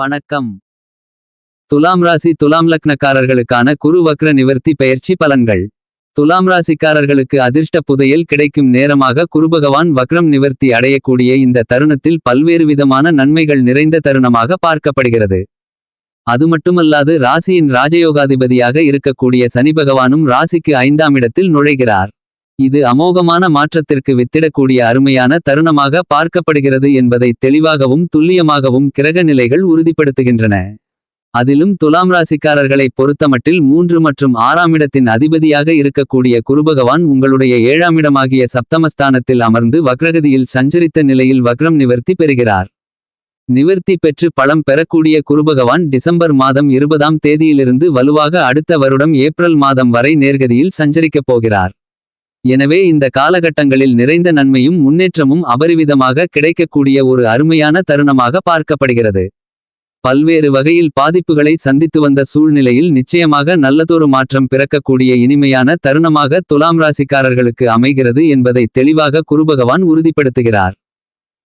வணக்கம். துலாம் ராசி துலாம் லக்னக்காரர்களுக்கான குரு வக்ர நிவர்த்தி பயிற்சி பலன்கள். துலாம் ராசிக்காரர்களுக்கு அதிர்ஷ்ட புதையல் கிடைக்கும் நேரமாக குருபகவான் வக்ரம் நிவர்த்தி அடையக்கூடிய இந்த தருணத்தில் பல்வேறு விதமான நன்மைகள் நிறைந்த தருணமாக பார்க்கப்படுகிறது. அது மட்டுமல்லாது ராசியின் ராஜயோகாதிபதியாக இருக்கக்கூடிய சனி பகவானும் ராசிக்கு ஐந்தாம் இடத்தில் நுழைகிறார். இது அமோகமான மாற்றத்திற்கு வித்திடக்கூடிய அருமையான தருணமாக பார்க்கப்படுகிறது என்பதை தெளிவாகவும் துல்லியமாகவும் கிரக நிலைகள் உறுதிப்படுத்துகின்றன. அதிலும் துலாம் ராசிக்காரர்களை பொறுத்தமட்டில் மூன்று மற்றும் ஆறாம் இடத்தின் அதிபதியாக இருக்கக்கூடிய குருபகவான் உங்களுடைய ஏழாம் இடமாகிய சப்தமஸ்தானத்தில் அமர்ந்து வக்ரகதியில் சஞ்சரித்த நிலையில் வக்ரம் நிவர்த்தி பெறுகிறார். நிவர்த்தி பெற்று பலம் பெறக்கூடிய குருபகவான் டிசம்பர் மாதம் இருபதாம் தேதியிலிருந்து வலுவாக அடுத்த வருடம் ஏப்ரல் மாதம் வரை நேர்கதியில் சஞ்சரிக்கப் போகிறார். எனவே இந்த காலகட்டங்களில் நிறைந்த நன்மையும் முன்னேற்றமும் அபரிவிதமாக கிடைக்கக்கூடிய ஒரு அருமையான தருணமாக பார்க்கப்படுகிறது. பல்வேறு வகையில் பாதிப்புகளை சந்தித்து வந்த சூழ்நிலையில் நிச்சயமாக நல்லதொரு மாற்றம் பிறக்கக்கூடிய இனிமையான தருணமாக துலாம் ராசிக்காரர்களுக்கு அமைகிறது என்பதை தெளிவாக குருபகவான் உறுதிப்படுத்துகிறார்.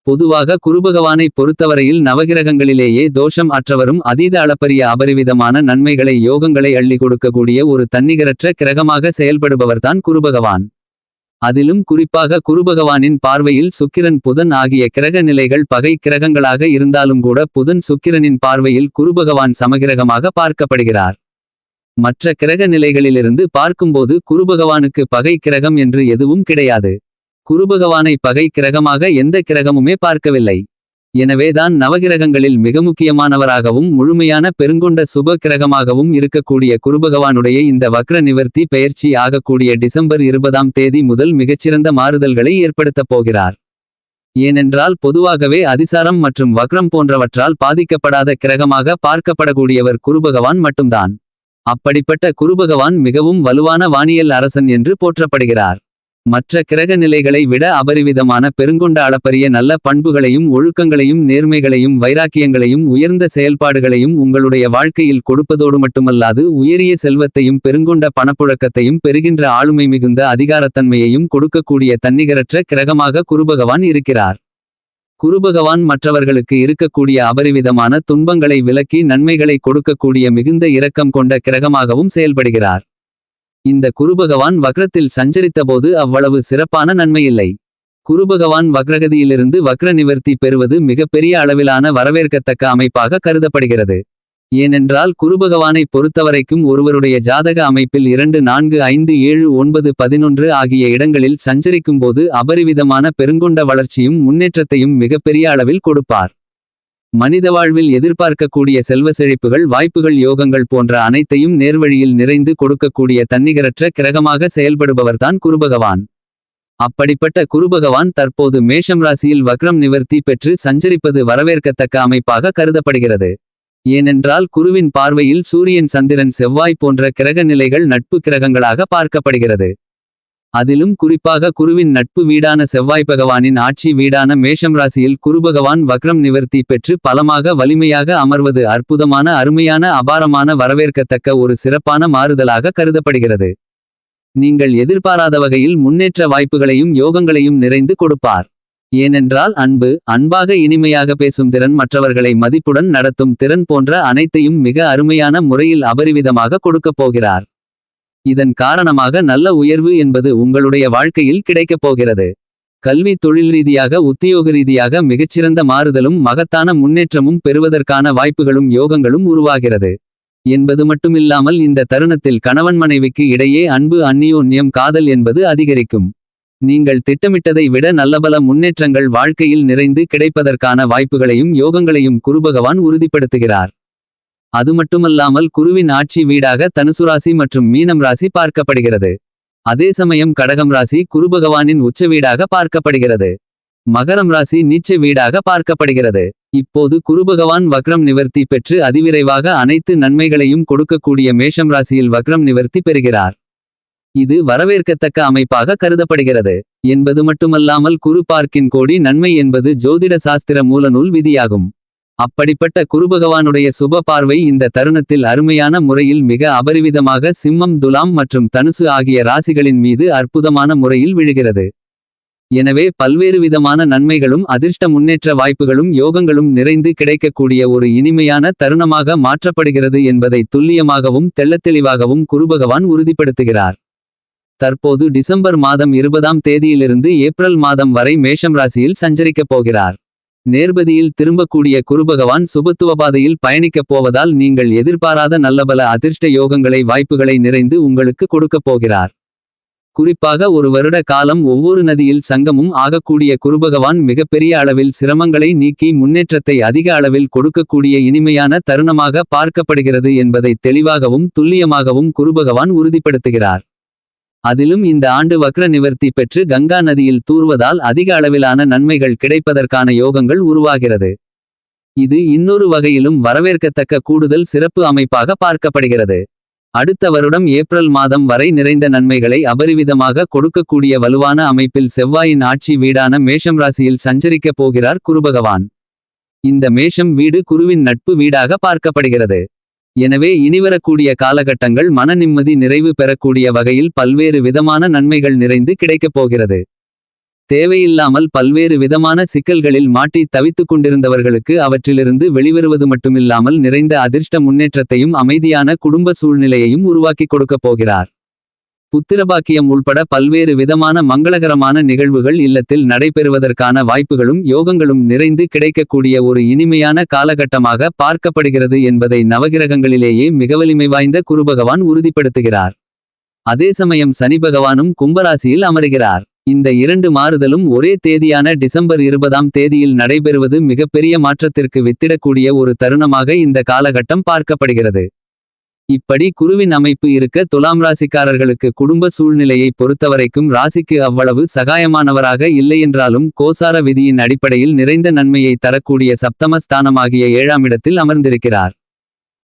பொதுவாக குருபகவானை பொறுத்தவரையில் நவகிரகங்களிலேயே தோஷம் அற்றவரும் அதீத அளப்பரிய அபரிவிதமான நன்மைகளை யோகங்களை அள்ளி கொடுக்கக்கூடிய ஒரு தன்னிகரற்ற கிரகமாக செயல்படுபவர்தான் குருபகவான். அதிலும் குறிப்பாக குருபகவானின் பார்வையில் சுக்கிரன் புதன் ஆகிய கிரக நிலைகள் பகை கிரகங்களாக இருந்தாலும் கூட புதன் சுக்கிரனின் பார்வையில் குருபகவான் சமகிரகமாக பார்க்கப்படுகிறார். மற்ற கிரக நிலைகளிலிருந்து பார்க்கும்போது குருபகவானுக்கு பகை கிரகம் என்று எதுவும் கிடையாது. குருபகவானை பகை கிரகமாக எந்த கிரகமுமே பார்க்கவில்லை. எனவேதான் நவகிரகங்களில் மிக முக்கியமானவராகவும் முழுமையான பெருங்கொண்ட சுப கிரகமாகவும் இருக்கக்கூடிய குருபகவானுடைய இந்த வக்ர நிவர்த்தி பெயர்ச்சி ஆகக்கூடிய டிசம்பர் இருபதாம் தேதி முதல் மிகச்சிறந்த மாறுதல்களை ஏற்படுத்தப் போகிறார். ஏனென்றால் பொதுவாகவே அதிசாரம் மற்றும் வக்ரம் போன்றவற்றால் பாதிக்கப்படாத கிரகமாக பார்க்கப்படக்கூடியவர் குருபகவான் மட்டும்தான். அப்படிப்பட்ட குருபகவான் மிகவும் வலுவான வானியல் அரசன் என்று போற்றப்படுகிறார். மற்ற கிரக நிலைகளை விட அபரிவிதமான பெருங்கொண்ட அளப்பரிய நல்ல பண்புகளையும் ஒழுக்கங்களையும் நேர்மைகளையும் வைராக்கியங்களையும் உயர்ந்த செயல்பாடுகளையும் உங்களுடைய வாழ்க்கையில் கொடுப்பதோடு மட்டுமல்லாது உயரிய செல்வத்தையும் பெருங்கொண்ட பணப்புழக்கத்தையும் பெறுகின்ற ஆளுமை மிகுந்த அதிகாரத்தன்மையையும் கொடுக்கக்கூடிய தன்னிகரற்ற கிரகமாக குருபகவான் இருக்கிறார். குருபகவான் மற்றவர்களுக்கு இருக்கக்கூடிய அபரிவிதமான துன்பங்களை விலக்கி நன்மைகளை கொடுக்கக்கூடிய மிகுந்த இரக்கம் கொண்ட கிரகமாகவும் செயல்படுகிறார். இந்த குருபகவான் வக்ரத்தில் சஞ்சரித்தபோது அவ்வளவு சிறப்பான நன்மையில்லை. குருபகவான் வக்ரகதியிலிருந்து வக்ர நிவர்த்தி பெறுவது மிகப்பெரிய அளவிலான வரவேற்கத்தக்க அமைப்பாக கருதப்படுகிறது. ஏனென்றால் குருபகவானை பொறுத்தவரைக்கும் ஒருவருடைய ஜாதக அமைப்பில் இரண்டு நான்கு ஐந்து ஏழு ஒன்பது பதினொன்று ஆகிய இடங்களில் சஞ்சரிக்கும்போது அபரிவிதமான பெருங்கொண்ட வளர்ச்சியும் முன்னேற்றத்தையும் மிகப்பெரிய அளவில் கொடுப்பார். மனித வாழ்வில் எதிர்பார்க்கக்கூடிய செல்வ செழிப்புகள் வாய்ப்புகள் யோகங்கள் போன்ற அனைத்தையும் நேர்வழியில் நிறைந்து கொடுக்கக்கூடிய தன்னிகரற்ற கிரகமாக செயல்படுபவர்தான் குருபகவான். அப்படிப்பட்ட குருபகவான் தற்போது மேஷம் ராசியில் வக்ரம் நிவர்த்தி பெற்று சஞ்சரிப்பது வரவேற்கத்தக்க அமைப்பாக கருதப்படுகிறது. ஏனென்றால் குருவின் பார்வையில் சூரியன் சந்திரன் செவ்வாய் போன்ற கிரக நிலைகள் நட்பு கிரகங்களாக பார்க்கப்படுகிறது. அதிலும் குறிப்பாக குருவின் நட்பு வீடான செவ்வாய் பகவானின் ஆட்சி வீடான மேஷம் ராசியில் குருபகவான் வக்ரம் நிவர்த்தி பெற்று பலமாக வலிமையாக அமர்வது அற்புதமான அருமையான அபாரமான வரவேற்கத்தக்க ஒரு சிறப்பான மாறுதலாக கருதப்படுகிறது. நீங்கள் எதிர்பாராத வகையில் முன்னேற்ற வாய்ப்புகளையும் யோகங்களையும் நிறைந்து கொடுப்பார். ஏனென்றால் அன்பு அன்பாக இனிமையாக பேசும் திறன் மற்றவர்களை மதிப்புடன் நடத்தும் திறன் போன்ற அனைத்தையும் மிக அருமையான முறையில் அபரிவிதமாக கொடுக்கப் போகிறார். இதன் காரணமாக நல்ல உயர்வு என்பது உங்களுடைய வாழ்க்கையில் கிடைக்கப் போகிறது. கல்வி தொழில் ரீதியாக உத்தியோக ரீதியாக மிகச்சிறந்த மாறுதலும் மகத்தான முன்னேற்றமும் பெறுவதற்கான வாய்ப்புகளும் யோகங்களும் உருவாகிறது. என்பது மட்டுமில்லாமல் இந்த தருணத்தில் கணவன் மனைவிக்கு இடையே அன்பு அந்நியோன்யம் காதல் என்பது அதிகரிக்கும். நீங்கள் திட்டமிட்டதை விட நல்லபல முன்னேற்றங்கள் வாழ்க்கையில் நிறைந்து கிடைப்பதற்கான வாய்ப்புகளையும் யோகங்களையும் குருபகவான் உறுதிப்படுத்துகிறார். அது மட்டுமல்லாமல் குருவின் ஆட்சி வீடாக தனுசு ராசி மற்றும் மீனம் ராசி பார்க்கப்படுகிறது. அதே சமயம் கடகம் ராசி குருபகவானின் உச்ச வீடாக பார்க்கப்படுகிறது. மகரம் ராசி நீச்ச வீடாக பார்க்கப்படுகிறது. இப்போது குருபகவான் வக்ரம் நிவர்த்தி பெற்று அதிவிரைவாக அனைத்து நன்மைகளையும் கொடுக்கக்கூடிய மேஷம் ராசியில் வக்ரம் நிவர்த்தி பெறுகிறார். இது வரவேற்கத்தக்க அமைப்பாக கருதப்படுகிறது. என்பது மட்டுமல்லாமல் குரு பார்க்கின் கோடி நன்மை என்பது ஜோதிட சாஸ்திர மூலநூல் விதியாகும். அப்படிப்பட்ட குருபகவானுடைய சுப பார்வை இந்த தருணத்தில் அருமையான முறையில் மிக அபரிவிதமாக சிம்மம் துலாம் மற்றும் தனுசு ஆகிய ராசிகளின் மீது அற்புதமான முறையில் விழுகிறது. எனவே பல்வேறு விதமான நன்மைகளும் அதிர்ஷ்ட முன்னேற்ற வாய்ப்புகளும் யோகங்களும் நிறைந்து கிடைக்கக்கூடிய ஒரு இனிமையான தருணமாக மாற்றப்படுகிறது என்பதை துல்லியமாகவும் தெள்ளத்தெளிவாகவும் குருபகவான் உறுதிப்படுத்துகிறார். தற்போது டிசம்பர் மாதம் இருபதாம் தேதியிலிருந்து ஏப்ரல் மாதம் வரை மேஷம் ராசியில் சஞ்சரிக்கப் போகிறார். நேர்பதியில் திரும்பக்கூடிய குருபகவான் சுபத்துவபாதையில் பயணிக்கப் போவதால் நீங்கள் எதிர்பாராத நல்லபல அதிர்ஷ்ட யோகங்களை வாய்ப்புகளை நிறைந்து உங்களுக்கு கொடுக்கப் போகிறார். குறிப்பாக ஒரு வருட காலம் ஒவ்வொரு நதியில் சங்கமும் ஆகக்கூடிய குருபகவான் மிகப்பெரிய அளவில் சிரமங்களை நீக்கி முன்னேற்றத்தை அதிக அளவில் கொடுக்கக்கூடிய இனிமையான தருணமாக பார்க்கப்படுகிறது என்பதை தெளிவாகவும் துல்லியமாகவும் குருபகவான் உறுதிப்படுத்துகிறார். அதிலும் இந்த ஆண்டு வக்ர நிவர்த்தி பெற்று கங்கா நதியில் தூர்வதால் அதிக அளவிலான நன்மைகள் கிடைப்பதற்கான யோகங்கள் உருவாகிறது. இது இன்னொரு வகையிலும் வரவேற்கத்தக்க கூடுதல் சிறப்பு அமைப்பாக பார்க்கப்படுகிறது. அடுத்த வருடம் ஏப்ரல் மாதம் வரை நிறைந்த நன்மைகளை அபரிவிதமாக கொடுக்கக்கூடிய வலுவான அமைப்பில் செவ்வாயின் ஆட்சி வீடான மேஷம் ராசியில் சஞ்சரிக்கப் போகிறார் குருபகவான். இந்த மேஷம் வீடு குருவின் நட்பு வீடாக பார்க்கப்படுகிறது. எனவே இனிவரக்கூடிய காலகட்டங்கள் மன நிம்மதி நிறைவு பெறக்கூடிய வகையில் பல்வேறு விதமான நன்மைகள் நிறைந்து கிடைக்கப் போகிறது. தேவையில்லாமல் பல்வேறு விதமான சிக்கல்களில் மாட்டி தவித்துக் கொண்டிருந்தவர்களுக்கு அவற்றிலிருந்து வெளிவருவது மட்டுமில்லாமல் நிறைந்த அதிர்ஷ்ட முன்னேற்றத்தையும் அமைதியான குடும்ப சூழ்நிலையையும் உருவாக்கிக் கொடுக்கப் போகிறார். புத்திரபாக்கியம் உள்பட பல்வேறு விதமான மங்களகரமான நிகழ்வுகள் இல்லத்தில் நடைபெறுவதற்கான வாய்ப்புகளும் யோகங்களும் நிறைந்து கிடைக்கக்கூடிய ஒரு இனிமையான காலகட்டமாக பார்க்கப்படுகிறது என்பதை நவகிரகங்களிலேயே மிகவலிமை வாய்ந்த குருபகவான் உறுதிப்படுத்துகிறார். அதே சமயம் சனி பகவானும் கும்பராசியில் அமருகிறார். இந்த இரண்டு மாறுதலும் ஒரே தேதியான டிசம்பர் இருபதாம் தேதியில் நடைபெறுவது மிகப்பெரிய மாற்றத்திற்கு வித்திடக்கூடிய ஒரு தருணமாக இந்த காலகட்டம் பார்க்கப்படுகிறது. இப்படி குருவின் அமைப்பு இருக்க துலாம் ராசிக்காரர்களுக்கு குடும்ப சூழ்நிலையை பொறுத்தவரைக்கும் ராசிக்கு அவ்வளவு சகாயமானவராக இல்லையென்றாலும் கோசார விதியின் அடிப்படையில் நிறைந்த நன்மையை தரக்கூடிய சப்தமஸ்தானமாகிய ஏழாம் இடத்தில் அமர்ந்திருக்கிறார்.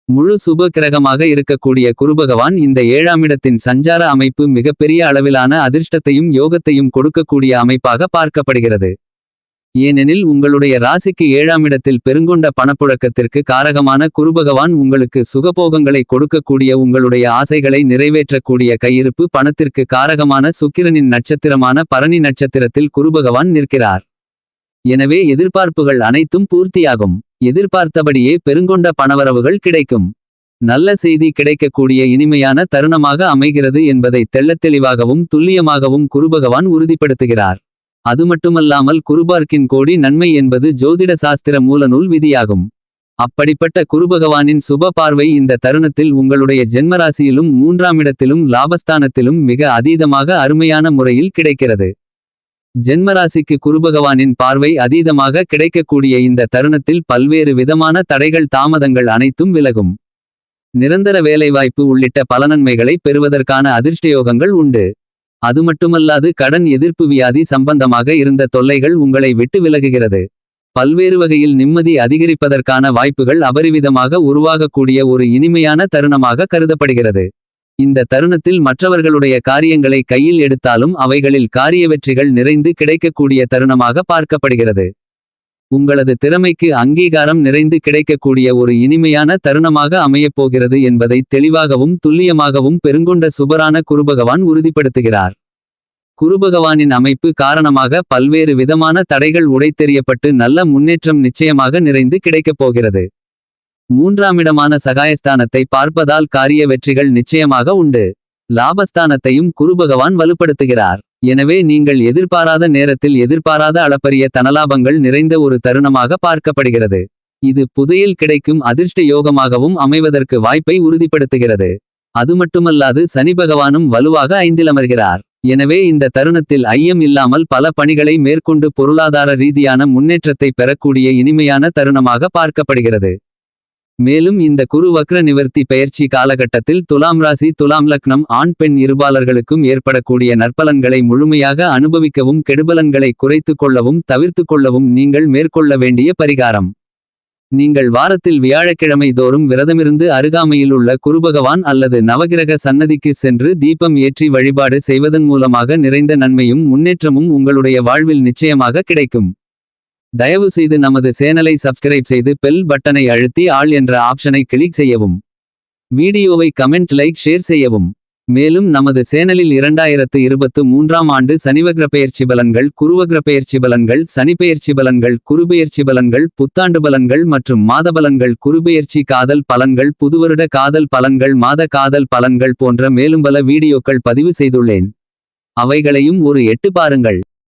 முழு சுப கிரகமாக இருக்கக்கூடிய குருபகவான் இந்த ஏழாமிடத்தின் சஞ்சார அமைப்பு மிகப்பெரிய அளவிலான அதிர்ஷ்டத்தையும் யோகத்தையும் கொடுக்கக்கூடிய அமைப்பாக பார்க்கப்படுகிறது. ஏனெனில் உங்களுடைய ராசிக்கு ஏழாம் இடத்தில் பெருங்கொண்ட பணப்புழக்கத்திற்கு காரகமான குருபகவான் உங்களுக்கு சுகபோகங்களை கொடுக்கக்கூடிய உங்களுடைய ஆசைகளை நிறைவேற்றக்கூடிய கையிருப்பு பணத்திற்கு காரகமான சுக்கிரனின் நட்சத்திரமான பரணி நட்சத்திரத்தில் குருபகவான் நிற்கிறார். எனவே எதிர்பார்ப்புகள் அனைத்தும் பூர்த்தியாகும். எதிர்பார்த்தபடியே பெருங்கொண்ட பணவரவுகள் கிடைக்கும். நல்ல செய்தி கிடைக்கக்கூடிய இனிமையான தருணமாக அமைகிறது என்பதை தெள்ளத்தெளிவாகவும் துல்லியமாகவும் குருபகவான் உறுதிப்படுத்துகிறார். அது மட்டுமல்லாமல் குருபார்க்கின் கோடி நன்மை என்பது ஜோதிட சாஸ்திர மூலநூல் விதியாகும். அப்படிப்பட்ட குருபகவானின் சுப பார்வை இந்த தருணத்தில் உங்களுடைய ஜென்மராசியிலும் மூன்றாமிடத்திலும் லாபஸ்தானத்திலும் மிக அதீதமாக அருமையான முறையில் கிடைக்கிறது. ஜென்மராசிக்கு குருபகவானின் பார்வை அதீதமாக கிடைக்கக்கூடிய இந்த தருணத்தில் பல்வேறு விதமான தடைகள் தாமதங்கள் அனைத்தும் விலகும். நிரந்தர வேலைவாய்ப்பு உள்ளிட்ட பலநன்மைகளை பெறுவதற்கான அதிர்ஷ்டயோகங்கள் உண்டு. அது மட்டுமல்லாது கடன் எதிர்ப்பு வியாதி சம்பந்தமாக இருந்த தொல்லைகள் உங்களை விட்டு விலகுகிறது. பல்வேறு வகையில் நிம்மதி அதிகரிப்பதற்கான வாய்ப்புகள் அபரிவிதமாக உருவாகக்கூடிய ஒரு இனிமையான தருணமாக கருதப்படுகிறது. இந்த தருணத்தில் மற்றவர்களுடைய காரியங்களை கையில் எடுத்தாலும் அவைகளில் காரிய வெற்றிகள் நிறைந்து கிடைக்கக்கூடிய தருணமாக பார்க்கப்படுகிறது. உங்களது திறமைக்கு அங்கீகாரம் நிறைந்து கிடைக்கக்கூடிய ஒரு இனிமையான தருணமாக அமையப்போகிறது என்பதை தெளிவாகவும் துல்லியமாகவும் பெருங்கொண்ட சுபரான குருபகவான் உறுதிப்படுத்துகிறார். குருபகவானின் அமைப்பு காரணமாக பல்வேறு விதமான தடைகள் உடைத்தெறியப்பட்டு நல்ல முன்னேற்றம் நிச்சயமாக நிறைந்து கிடைக்கப் போகிறது. மூன்றாமிடமான சகாயஸ்தானத்தை பார்ப்பதால் காரிய வெற்றிகள் நிச்சயமாக உண்டு. லாபஸ்தானத்தையும் குருபகவான் வலுப்படுத்துகிறார். எனவே நீங்கள் எதிர்பாராத நேரத்தில் எதிர்பாராத அளப்பரிய தனலாபங்கள் நிறைந்த ஒரு தருணமாக பார்க்கப்படுகிறது. இது புதையில் கிடைக்கும் அதிர்ஷ்ட யோகமாகவும் அமைவதற்கு வாய்ப்பை உறுதிப்படுத்துகிறது. அது மட்டுமல்லாது சனி பகவானும் வலுவாக ஐந்தில் அமர்கிறார். எனவே இந்த தருணத்தில் ஐயம் இல்லாமல் பல பணிகளை மேற்கொண்டு பொருளாதார ரீதியான முன்னேற்றத்தை பெறக்கூடிய இனிமையான தருணமாக பார்க்கப்படுகிறது. மேலும் இந்த குரு வக்ர நிவர்த்தி பயிற்சி காலகட்டத்தில் துலாம் ராசி துலாம் லக்னம் ஆண் பெண் இருபாலர்களுக்கும் ஏற்படக்கூடிய நற்பலன்களை முழுமையாக அனுபவிக்கவும் கெடுபலன்களை குறைத்துக் கொள்ளவும் தவிர்த்து கொள்ளவும் நீங்கள் மேற்கொள்ள வேண்டிய பரிகாரம். நீங்கள் வாரத்தில் வியாழக்கிழமை தோறும் விரதமிருந்து அருகாமையில் உள்ள குருபகவான் அல்லது நவகிரக சன்னதிக்கு சென்று தீபம் ஏற்றி வழிபாடு செய்வதன் மூலமாக நிறைந்த நன்மையும் முன்னேற்றமும் உங்களுடைய வாழ்வில் நிச்சயமாக கிடைக்கும். தயவு செய்து நமது சேனலை சப்ஸ்கிரைப் செய்து பெல் பட்டனை அழுத்தி ஆள் என்ற ஆப்ஷனை கிளிக் செய்யவும். வீடியோவை கமெண்ட் லைக் ஷேர் செய்யவும். மேலும் நமது சேனலில் இரண்டாயிரத்து இருபத்து மூன்றாம் ஆண்டு சனிவக்ர பெயர்ச்சி பலன்கள் குருவக்ர பெயர்ச்சி பலன்கள் சனிப்பெயர்ச்சி பலன்கள் குருபெயர்ச்சி பலன்கள் புத்தாண்டு பலன்கள் மற்றும் மாத பலன்கள் குருபெயர்ச்சி காதல் பலன்கள் புதுவருட காதல் பலன்கள் மாத காதல் பலன்கள் போன்ற மேலும் பல வீடியோக்கள் பதிவு செய்துள்ளேன். அவைகளையும் ஒரு எட்டு பாருங்கள்.